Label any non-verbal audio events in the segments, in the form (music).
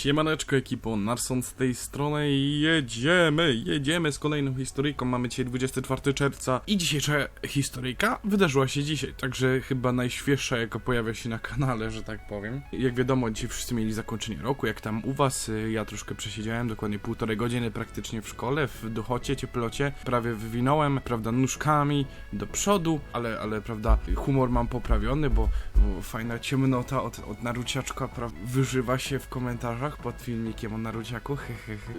Siemaneczko ekipo, Narson z tej strony i jedziemy, jedziemy z kolejną historyjką, mamy dzisiaj 24 czerwca i dzisiejsza historyjka wydarzyła się dzisiaj, także chyba najświeższa jaka pojawia się na kanale, że tak powiem. Jak wiadomo, dzisiaj wszyscy mieli zakończenie roku, jak tam u was, y, ja troszkę przesiedziałem, dokładnie półtorej godziny praktycznie w szkole, w duchocie, cieplocie, prawie wywinąłem, prawda, nóżkami do przodu, ale, ale prawda, humor mam poprawiony, bo, bo fajna ciemnota od, od Naruciaczka, prawda, wyżywa się w komentarzach pod filmikiem o Naruciaku, hehehe.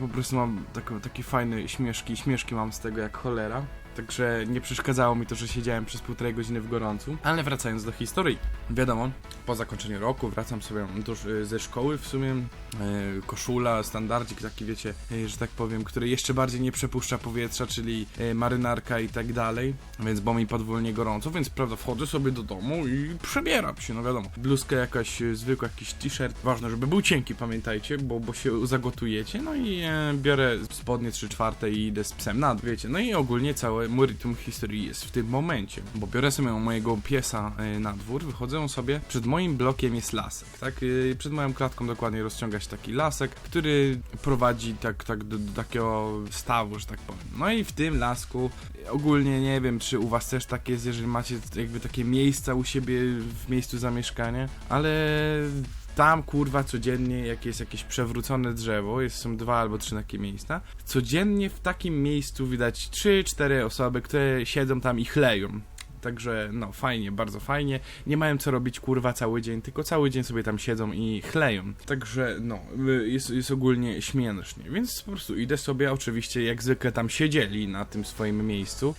Po prostu mam taką, takie fajne śmieszki, śmieszki mam z tego jak cholera. Także nie przeszkadzało mi to, że siedziałem przez półtorej godziny w gorącu. Ale wracając do historii. Wiadomo, po zakończeniu roku wracam sobie tuż y, ze szkoły w sumie. y, Koszula, standardzik taki wiecie, y, że tak powiem, który jeszcze bardziej nie przepuszcza powietrza, czyli marynarka i tak dalej. Więc bo mi podwójnie gorąco, więc prawda, wchodzę sobie do domu i przebieram się, no wiadomo. Bluzkę jakaś zwykła, jakiś t-shirt. Ważne, żeby był cienki, pamiętajcie, bo, bo się zagotujecie. No i e, biorę spodnie 3 czwarte i idę z psem na dół, wiecie. No i ogólnie całe meritum historii jest w tym momencie, bo biorę sobie mojego piesa e, na dwór, wychodzę sobie, przed moim blokiem jest lasek, tak? E, Przed moją klatką dokładnie rozciąga się taki lasek, który prowadzi tak, tak do, do takiego stawu, że tak powiem. No i w tym lasku e, ogólnie nie wiem, czy u was też tak jest, jeżeli macie jakby takie miejsca u siebie w miejscu zamieszkania, ale tam kurwa codziennie, jak jest jakieś przewrócone drzewo, jest, są dwa albo trzy takie miejsca, codziennie w takim miejscu widać 3-4 osoby, które siedzą tam i chleją. Także no fajnie, bardzo fajnie. Nie mają co robić kurwa cały dzień, tylko cały dzień sobie tam siedzą i chleją. Także no, y, jest, jest ogólnie śmiesznie. Więc po prostu idę sobie, oczywiście jak zwykle tam siedzieli na tym swoim miejscu,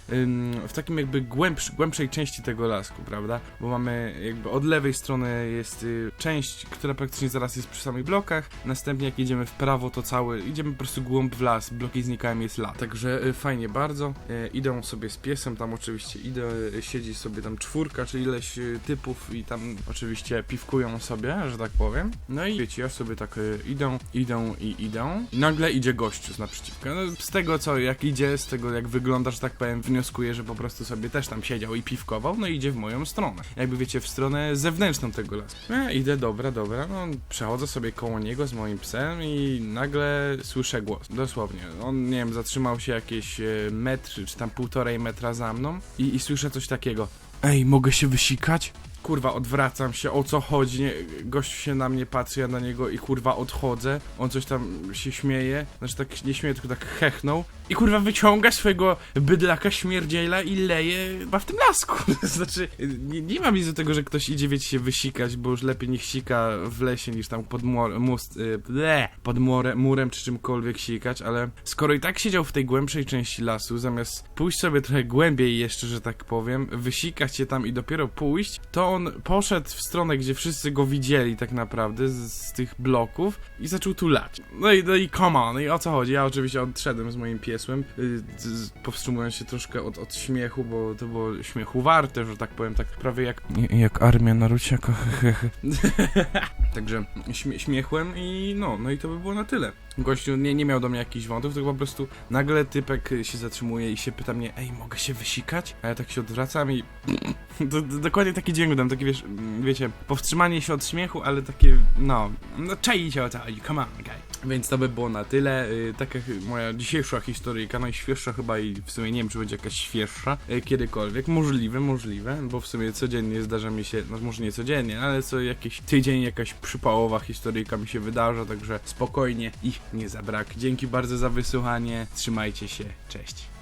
w takim jakby głębsz, głębszej części tego lasku, prawda? Bo mamy jakby od lewej strony jest y, część, która praktycznie zaraz jest przy samych blokach, następnie jak idziemy w prawo, to cały, idziemy po prostu głąb w las, bloki znikają, jest las. Także y, fajnie bardzo. Idą sobie z piesem, tam oczywiście idę, y, siedzi sobie tam czwórka, czy ileś y, typów i tam oczywiście piwkują sobie, że tak powiem. No i wiecie, ja sobie tak y, idę, idę i idę. I nagle idzie gościu z naprzeciwka. No, z tego co, jak idzie, z tego jak wygląda, że tak powiem, wnioskuję, że po prostu sobie też tam siedział i piwkował, no i idzie w moją stronę. Jakby wiecie, w stronę zewnętrzną tego lasu. Ja idę, dobra, dobra, no przechodzę sobie koło niego z moim psem i nagle słyszę głos. Dosłownie. On, nie wiem, zatrzymał się jakieś e, metr, czy tam półtorej metra za mną i, i słyszę coś takiego. Ej, mogę się wysikać? Kurwa, odwracam się, o co chodzi? Nie, gość się na mnie patrzy, ja na niego i kurwa odchodzę. On coś tam się śmieje, znaczy tak nie śmieje, tylko tak hechnął. I kurwa wyciąga swojego bydlaka śmierdziela i leje chyba w tym lasku. (laughs) znaczy, nie, nie mam nic do tego, że ktoś idzie, wiecie, się wysikać, bo już lepiej niech sika w lesie niż tam pod mur, must, y, ble, pod mure, murem czy czymkolwiek sikać, ale skoro i tak siedział w tej głębszej części lasu, zamiast pójść sobie trochę głębiej jeszcze, że tak powiem, wysikać się tam i dopiero pójść, to on poszedł w stronę, gdzie wszyscy go widzieli tak naprawdę z, z tych bloków i zaczął tu lać. No i, no i come on, no i o co chodzi? Ja oczywiście odszedłem z moim piesłem, y, z- powstrzymując się troszkę od, od śmiechu, bo to było śmiechu warte, że tak powiem, tak prawie jak... Jak armia Naruciaka, (laughs) Także śmie śmiechłem i no, no i to by było na tyle. Gościu nie, nie miał do mnie jakichś wątów, tylko po prostu nagle typek się zatrzymuje i się pyta mnie, ej, mogę się wysikać? A ja tak się odwracam i (laughs) do, do, dokładnie taki dźwięk dam, taki wiesz, wiecie, powstrzymanie się od śmiechu, ale takie, no, no czaicie o chodzi, come on, guy. Więc to by było na tyle. Y, taka moja dzisiejsza historyjka, najświeższa chyba i w sumie nie wiem, czy będzie jakaś świeższa y, kiedykolwiek. Możliwe, możliwe, bo w sumie codziennie zdarza mi się, no może nie codziennie, ale co jakiś tydzień jakaś przypałowa historyjka mi się wydarza, także spokojnie ich nie zabrak. Dzięki bardzo za wysłuchanie, trzymajcie się, cześć.